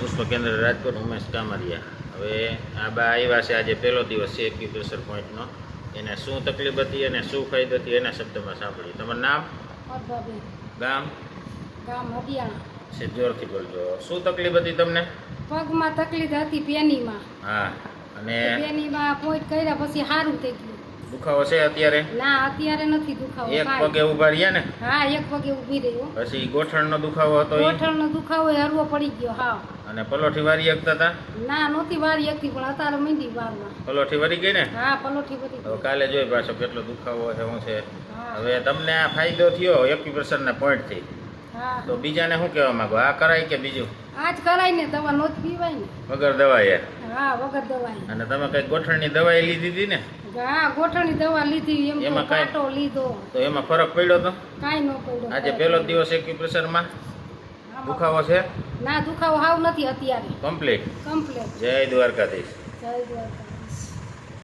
પુષ્પ કેન્દ્ર રાજકોટ ઉમેશ કામરિયા. હવે આ બા આવ્યા છે આજે પહેલો દિવસ છે એક્યુપ્રેશર પોઈન્ટનો એને શું તકલીફ હતી અને શું ફાયદો હતી એના શબ્દમાં સાંભળ્યું તમારું નામ? ગામ? ગામ હડિયાણા છે જોરથી બોલજો. શું તકલીફ હતી તમને? પગમાં તકલીફ હતી પેનીમાં. હા અને પેનીમાં પોઈન્ટ કર્યા પછી સારું થઈ ગયું. દુખાવો છે અત્યારે? ના અત્યારે નથી દુખાવો એક. પગે ઊભા રહ્યા ને? હા એક પગે ઊભી રહ્યો. પછી ગોઠણનો દુખાવો હતો? ગોઠણનો દુખાવો હરવો પડી ગયો હા. અને પલોઠી વારી એકતા હતા ના નહોતી વારી એકતી પણ અત્યારે મીંડી વારમાં. પલોઠી વરી ગઈ ને? હા પલોઠી વરી હવે કાલે જોઈ પાછો કેટલો દુખાવો છે શું છે. હવે તમને આ ફાયદો થયો એક્યુપ્રેશરના પોઈન્ટથી. હા. તો બીજાને શું કહેવા માંગો? આ કરાય કે બીજું? આજ કરાય ને દવા નોત પીવાય ને. વગર દવાએ. હા વગર અને તમે કઈ ગોઠણની દવાઈ લીધી હતી ને? હા ગોઠણની દવા લીધી એમ એમાં કાંટો લીધો. તો એમાં ફરક પડ્યો તો? કાંઈ ન પડ્યો. આજે પહેલો દિવસ એક્યુપ્રેશરમાં? દુખાવો છે? ના દુખાવો હાવ નથી અત્યારે. કમ્પ્લીટ? કમ્પ્લીટ. જય દ્વારકાધીશ. જય દ્વારકા